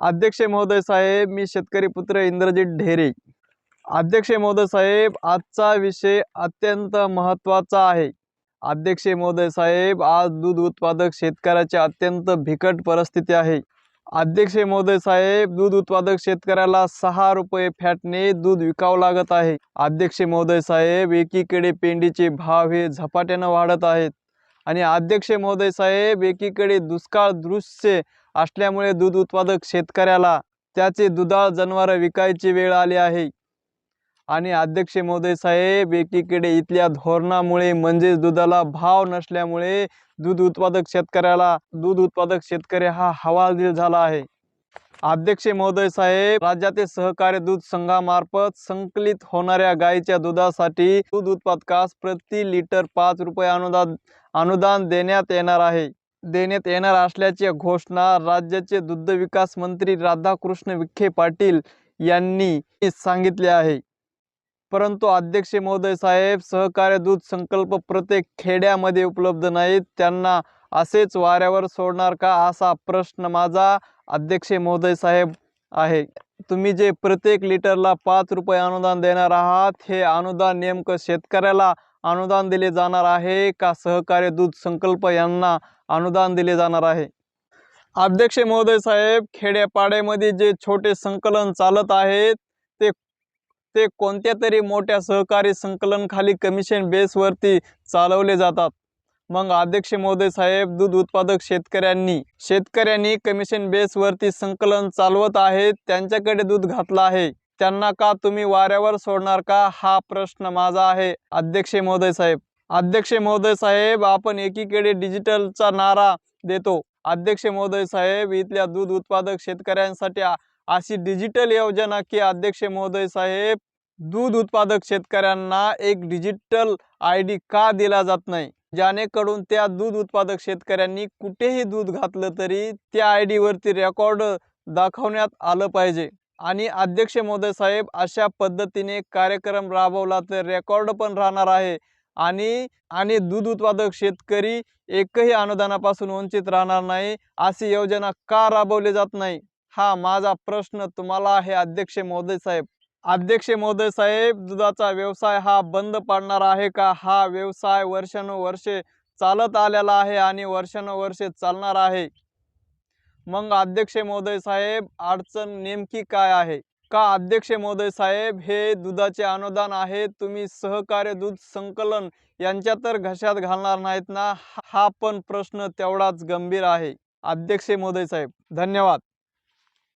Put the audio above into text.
अध्यक्ष महोदय साहेब मी शेतकरी पुत्र इंद्रजित ढेरे. अध्यक्ष महोदय साहेब आजचा विषय अत्यंत महत्त्वाचा आहे. अध्यक्ष महोदय साहेब आज दूध उत्पादक शेतकऱ्याची अत्यंत बिकट परिस्थिती आहे. अध्यक्ष महोदय साहेब दूध उत्पादक शेतकऱ्याला सहा रुपये फॅटने दूध विकावं लागत आहे. अध्यक्ष महोदय साहेब एकीकडे पेंडीचे भाव हे झपाट्यानं वाढत आहेत. आणि अध्यक्ष महोदय साहेब एकीकडे दुष्काळ दृश्य असल्यामुळे दूध उत्पादक शेतकऱ्याला त्याचे दुधाळ जनावरं विकायची वेळ आली आहे. आणि अध्यक्ष महोदय साहेब एकीकडे इथल्या धोरणामुळे म्हणजेच दुधाला भाव नसल्यामुळे दूध उत्पादक शेतकऱ्याला दूध उत्पादक शेतकरी हा हवालदिल झाला आहे. अध्यक्ष महोदय साहेब राज्यातील सहकार्य दूध संघामार्फत संकलित होणाऱ्या गायीच्या दुधासाठी दूध उत्पादकास प्रति लिटर पाच रुपये अनुदान अनुदान देण्यात येणार आहे. देण्यात येणार असल्याची घोषणा राज्याचे दुग्ध विकास मंत्री राधाकृष्ण विखे पाटील यांनी सांगितले आहे. परंतु अध्यक्ष महोदय साहेब सहकार्य दूध संकल्प प्रत्येक खेड्यामध्ये उपलब्ध नाहीत त्यांना असेच वाऱ्यावर सोडणार का असा प्रश्न माझा अध्यक्ष महोदय साहेब आहे. तुम्ही जे प्रत्येक लिटरला पाच रुपये अनुदान देणार आहात हे अनुदान नेमकं शेतकऱ्याला अनुदान दिले जाणार आहे का सहकार्य दूध संकल्प यांना अनुदान दिले जाणार आहे? अध्यक्ष महोदय साहेब खेड्यापाड्यामध्ये जे छोटे संकलन चालत आहेत ते ते कोणत्या तरी मोठ्या सहकारी संकलनखाली कमिशन बेसवरती चालवले जातात. मग अध्यक्ष महोदय साहेब दूध उत्पादक शेतकऱ्यांनी शेतकऱ्यांनी कमिशन बेसवरती संकलन चालवत आहेत त्यांच्याकडे दूध घातलं आहे. त्यांना का तुम्ही वाऱ्यावर सोडणार का? हा प्रश्न माझा आहे अध्यक्ष महोदय साहेब. अध्यक्ष महोदय साहेब आपण एकीकडे डिजिटलचा नारा देतो. अध्यक्ष महोदय साहेब इथल्या दूध उत्पादक शेतकऱ्यांसाठी अशी डिजिटल योजना की अध्यक्ष महोदय साहेब दूध उत्पादक शेतकऱ्यांना एक डिजिटल आय डी का दिला जात नाही? ज्यानेकडून त्या दूध उत्पादक शेतकऱ्यांनी कुठेही दूध घातलं तरी त्या आय डीवरती रेकॉर्ड दाखवण्यात आलं पाहिजे. आणि अध्यक्ष महोदय साहेब अशा पद्धतीने कार्यक्रम राबवला तर रेकॉर्ड पण राहणार आहे. आणि आणि दूध उत्पादक शेतकरी एकही अनुदानापासून वंचित राहणार नाही अशी योजना का राबवली जात नाही? हा माझा प्रश्न तुम्हाला आहे अध्यक्ष महोदय साहेब. अध्यक्ष महोदय साहेब दुधाचा व्यवसाय हा बंद पाडणार आहे का? हा व्यवसाय वर्षानुवर्षे चालत आलेला आहे आणि वर्षानुवर्षे चालणार आहे. मग अध्यक्ष महोदय साहेब अडचण नेमकी काय आहे? का अध्यक्ष महोदय साहेब हे दुधाचे अनुदान आहे तुम्ही सहकार्य दूध संकलन यांच्या तर घशात घालणार नाहीत ना? हा पण प्रश्न तेवढाच गंभीर आहे. अध्यक्ष महोदय साहेब धन्यवाद.